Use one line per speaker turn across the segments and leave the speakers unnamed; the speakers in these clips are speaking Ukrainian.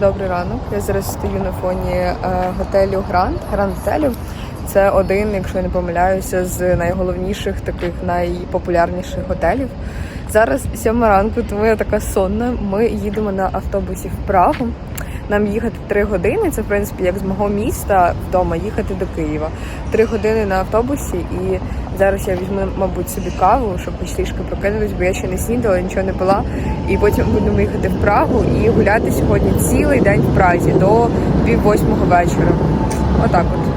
Добрий ранок. Я зараз стою на фоні е, готелю Гранд. Гранд готелю. Це один, якщо я не помиляюся, з найголовніших таких найпопулярніших готелів. Зараз сьома ранку, тому я така сонна. Ми їдемо на автобусі в Прагу. Нам їхати три години. Це в принципі як з мого міста вдома їхати до Києва. Три години на автобусі, і зараз я візьму, мабуть, собі каву, щоб хоч трішки прокинулись, бо я ще не снідала, нічого не пила. І потім будемо їхати в Прагу і гуляти сьогодні цілий день в Празі до пів восьмого вечора. Отак от.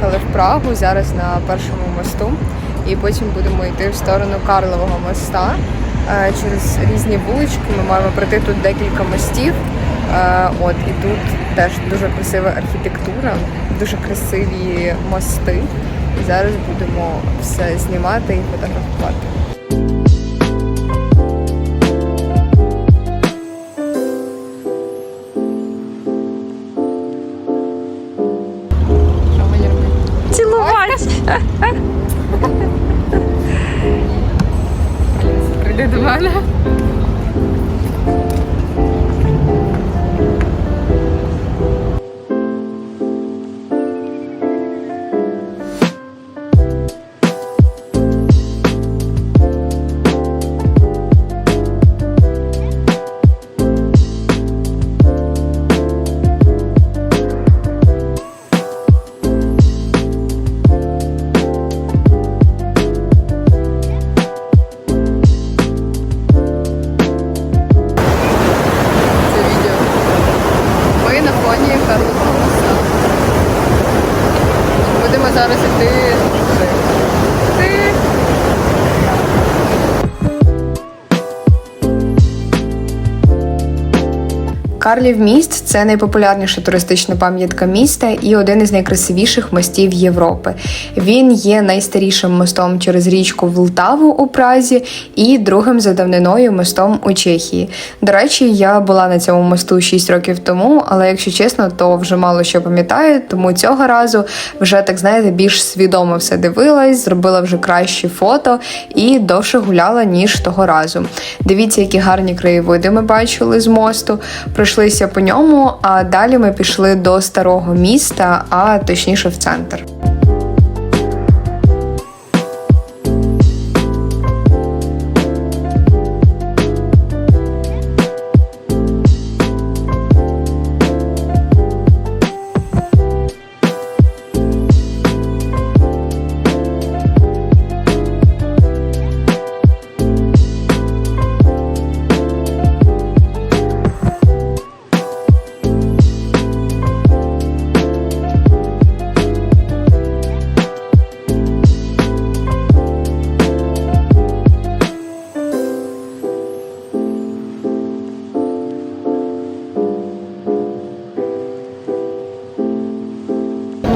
Приїхали в Прагу зараз на першому мосту, і потім будемо йти в сторону Карлового моста е, через різні вулички. Ми маємо пройти тут декілька мостів. Е, От і тут теж дуже красива архітектура, дуже красиві мости. І зараз будемо все знімати і фотографувати. На Карлів міст це найпопулярніша туристична пам'ятка міста і один із найкрасивіших мостів Європи. Він є найстарішим мостом через річку Влтаву у Празі і другим за давниною мостом у Чехії. До речі, я була на цьому мосту 6 років тому, але якщо чесно, то вже мало що пам'ятаю, тому цього разу вже так знаєте більш свідомо все дивилась, зробила вже кращі фото і довше гуляла ніж того разу. Дивіться, які гарні краєвиди ми бачили з мосту. Пройшлися по ньому, а далі ми пішли до старого міста, а точніше в центр.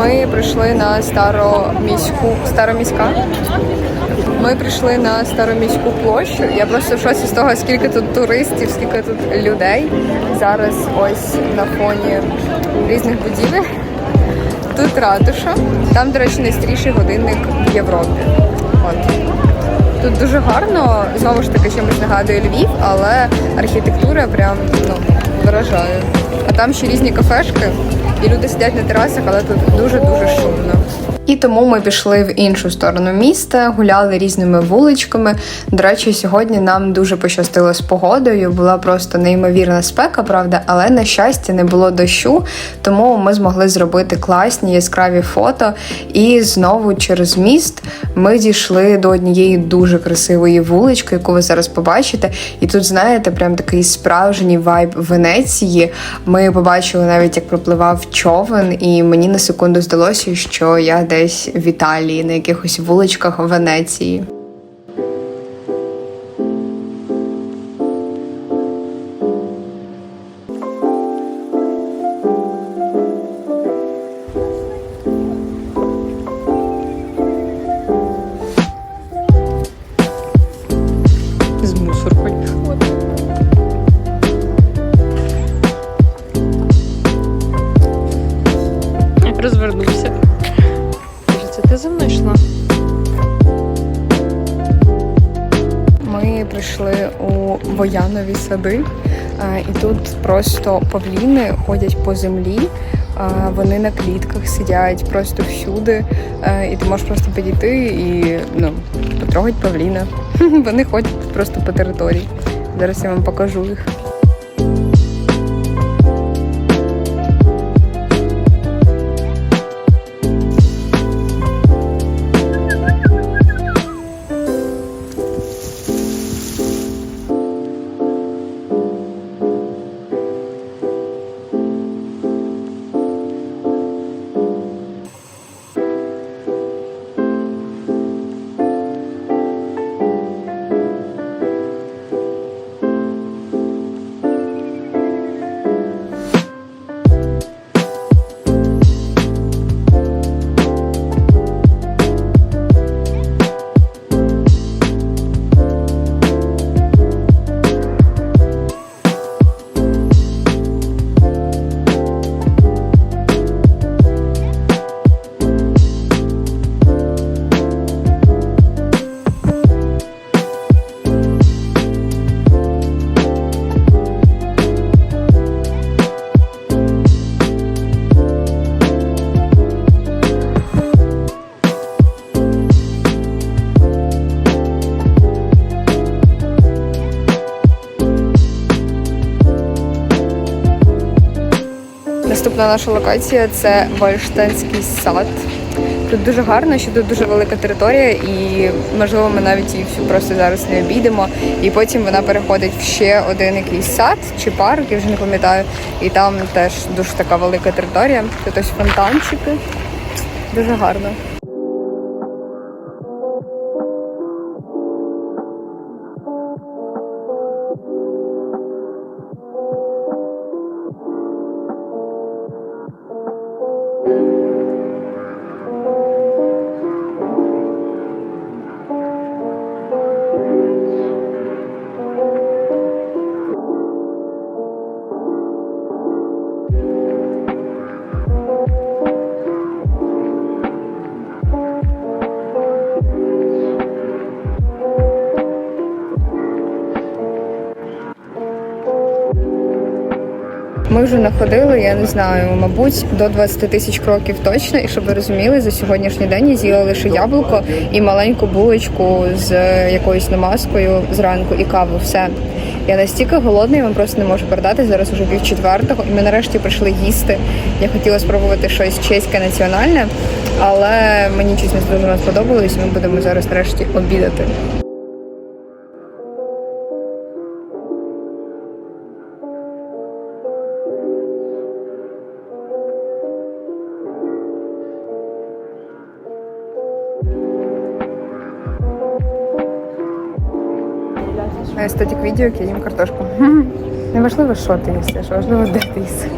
Ми прийшли на староміську староміська. Ми прийшли на староміську площу. Я просто в шоці з того, скільки тут туристів, скільки тут людей. Зараз ось на фоні різних будівель. Тут ратуша. Там, до речі, найстріший годинник в Європі. От. Тут дуже гарно, знову ж таки, чимось нагадує Львів, але архітектура прям ну, вражає. А там ще різні кафешки, і люди сидять на терасах, але тут дуже-дуже шумно. І тому ми пішли в іншу сторону міста, гуляли різними вуличками. До речі, сьогодні нам дуже пощастило з погодою. Була просто неймовірна спека, правда, але на щастя не було дощу, тому ми змогли зробити класні яскраві фото. І знову через міст ми дійшли до однієї дуже красивої вулички, яку ви зараз побачите. І тут, знаєте, прям такий справжній вайб Венеції. Ми побачили навіть, як пропливав човен, і мені на секунду здалося, що я десь в Італії, на якихось вуличках Венеції. Розвернувся ти за мною йшла? Ми прийшли у воянові сади, і тут просто павліни ходять по землі. Вони на клітках сидять просто всюди, і ти можеш просто підійти і ну, потрогати павліна. Вони ходять просто по території. Зараз я вам покажу їх. Наступна наша локація це Вальштанський сад. Тут дуже гарно, що тут дуже велика територія, і можливо ми навіть її всю просто зараз не обійдемо. І потім вона переходить в ще один якийсь сад чи парк, я вже не пам'ятаю. І там теж дуже така велика територія. Тут ось фонтанчики. Дуже гарно. Ми вже находили, я не знаю, мабуть, до 20 тисяч кроків точно. І щоб ви розуміли, за сьогоднішній день я з'їла лише яблуко і маленьку булочку з якоюсь намазкою зранку і каву. Все. Я настільки голодна, я вам просто не можу передати. Зараз уже пів четвертого, і ми нарешті прийшли їсти. Я хотіла спробувати щось чеське національне, але мені щось не дуже сподобалось. Ми будемо зараз нарешті обідати. Відео, як я їм картошку. Неважливо, що ти їсиш, важливо, де ти їсиш.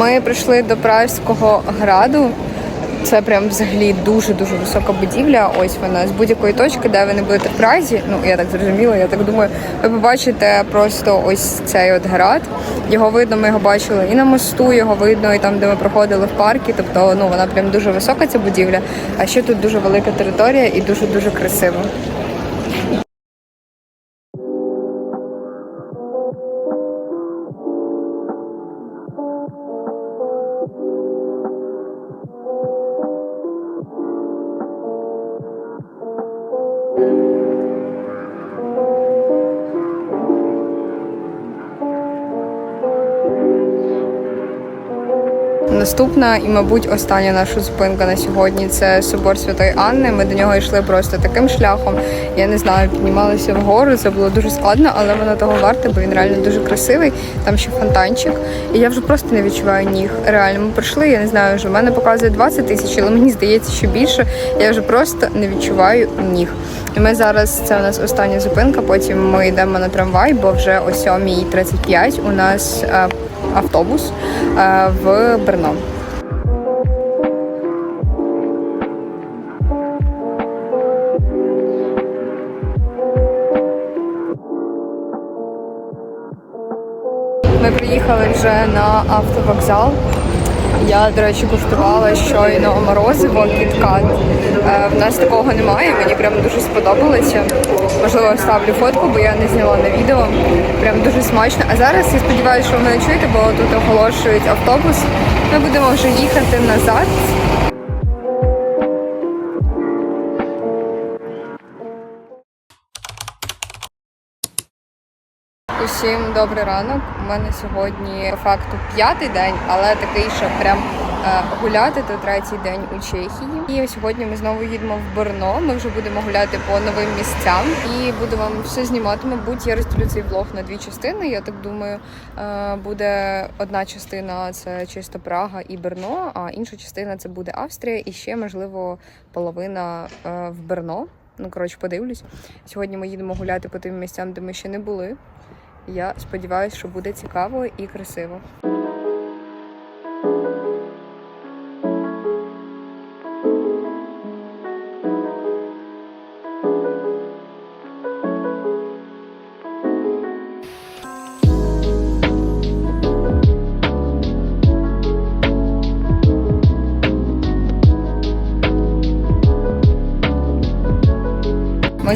Ми прийшли до Пражського граду. Це прям взагалі дуже дуже висока будівля. Ось вона з будь-якої точки, де ви не будете в Празі. Ну я так зрозуміла. Я так думаю, ви побачите просто ось цей от град. Його видно, ми його бачили і на мосту, його видно, і там, де ми проходили в паркі. Тобто, ну вона прям дуже висока ця будівля. А ще тут дуже велика територія і дуже дуже красиво. Наступна і, мабуть, остання наша зупинка на сьогодні це собор Святої Анни. Ми до нього йшли просто таким шляхом. Я не знаю, піднімалися вгору. Це було дуже складно, але воно того варте, бо він реально дуже красивий. Там ще фонтанчик. І я вже просто не відчуваю ніг. Реально, ми прийшли. Я не знаю, вже в мене показує 20 тисяч, але мені здається, що більше. Я вже просто не відчуваю ніг. І ми зараз це у нас остання зупинка. Потім ми йдемо на трамвай, бо вже о 7.35 у нас е, автобус е, в Брно. Ми приїхали вже на автовокзал. Я, до речі, куштувала щойно морозиво кіткат. Е, в нас такого немає, мені прям дуже сподобалося. Можливо, вставлю фотку, бо я не зняла на відео. Прям дуже смачно. А зараз я сподіваюся, що ви мене чуєте, бо тут оголошують автобус. Ми будемо вже їхати назад. Усім добрий ранок. У мене сьогодні по факту п'ятий день, але такий, що прям гуляти то третій день у Чехії. І сьогодні ми знову їдемо в Борно. Ми вже будемо гуляти по новим місцям і буду вам все знімати. Мабуть, я розділю цей влог на дві частини. Я так думаю, е, буде одна частина це чисто Прага і Берно, а інша частина це буде Австрія і ще можливо половина е, в Берно. Ну коротше, подивлюсь. Сьогодні ми їдемо гуляти по тим місцям, де ми ще не були. Я сподіваюся, що буде цікаво і красиво.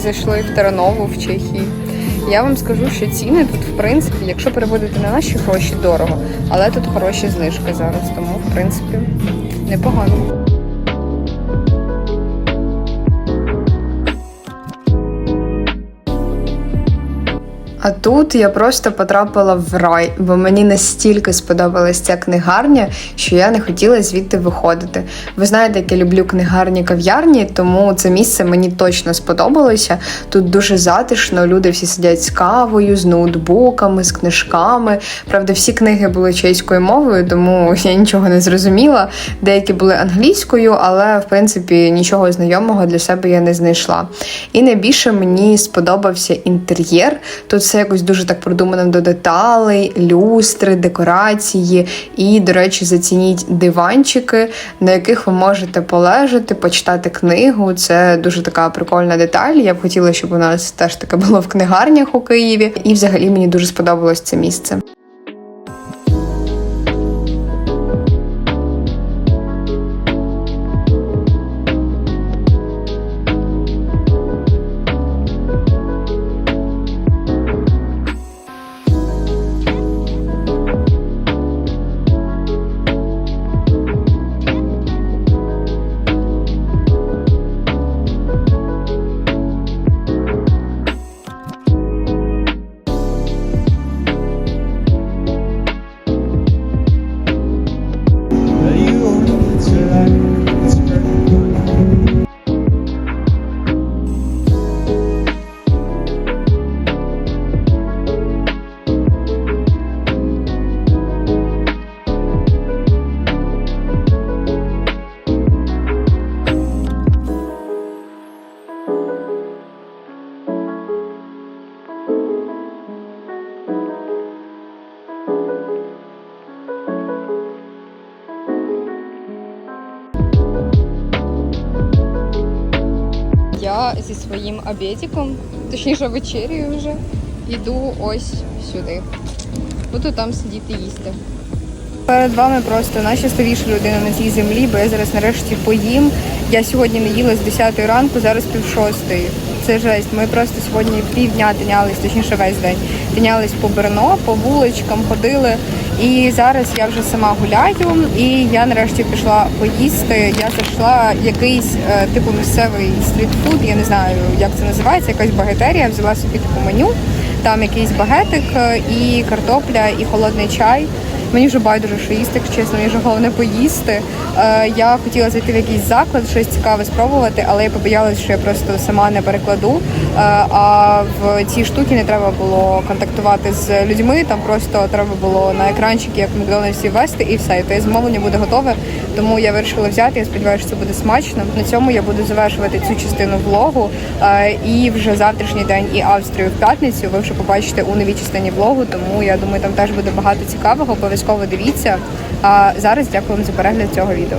Зайшли в Таранову в Чехії. Я вам скажу, що ціни тут, в принципі, якщо переводити на наші гроші, дорого, але тут хороші знижки зараз, тому в принципі непогано. А тут я просто потрапила в рай, бо мені настільки сподобалась ця книгарня, що я не хотіла звідти виходити. Ви знаєте, як я люблю книгарні кав'ярні, тому це місце мені точно сподобалося. Тут дуже затишно, люди всі сидять з кавою, з ноутбуками, з книжками. Правда, всі книги були чеською мовою, тому я нічого не зрозуміла. Деякі були англійською, але в принципі нічого знайомого для себе я не знайшла. І найбільше мені сподобався інтер'єр. Тут все якось дуже так продумано до деталей, люстри, декорації. І, до речі, зацініть диванчики, на яких ви можете полежати, почитати книгу. Це дуже така прикольна деталь. Я б хотіла, щоб у нас теж таке було в книгарнях у Києві. І взагалі мені дуже сподобалось це місце. Зі своїм обідиком, точніше вечерю вже, іду ось сюди. Буду там сидіти їсти. Перед вами просто найщасливіша людина на цій землі, бо я зараз нарешті поїм. Я сьогодні не їла з 10 ранку, зараз пів шостої. Це жесть. Ми просто сьогодні півдня тинялись, точніше весь день. Тинялись по Берно, по вуличкам, ходили. І зараз я вже сама гуляю, і я нарешті пішла поїсти. Я зайшла якийсь е, типу місцевий стрітфуд, я не знаю, як це називається, якась багетерія. Взяла собі типу меню. Там якийсь багетик е, і картопля, і холодний чай. Мені вже байдуже, що їсти, якщо чесно, мені вже головне поїсти. Е, я хотіла зайти в якийсь заклад, щось цікаве спробувати, але я побоялась, що я просто сама не перекладу. Е, а в цій штуці не треба було контактувати з людьми, там просто треба було на екранчики, як Макдональдсі ввести, і все. І те замовлення буде готове. Тому я вирішила взяти. Я сподіваюся, що це буде смачно. На цьому я буду завершувати цю частину влогу. Е, і вже завтрашній день і Австрію в п'ятницю ви вже побачите у новій частині влогу. Тому я думаю, там теж буде багато цікавого. Обов'язково дивіться. А зараз дякую вам за перегляд цього відео.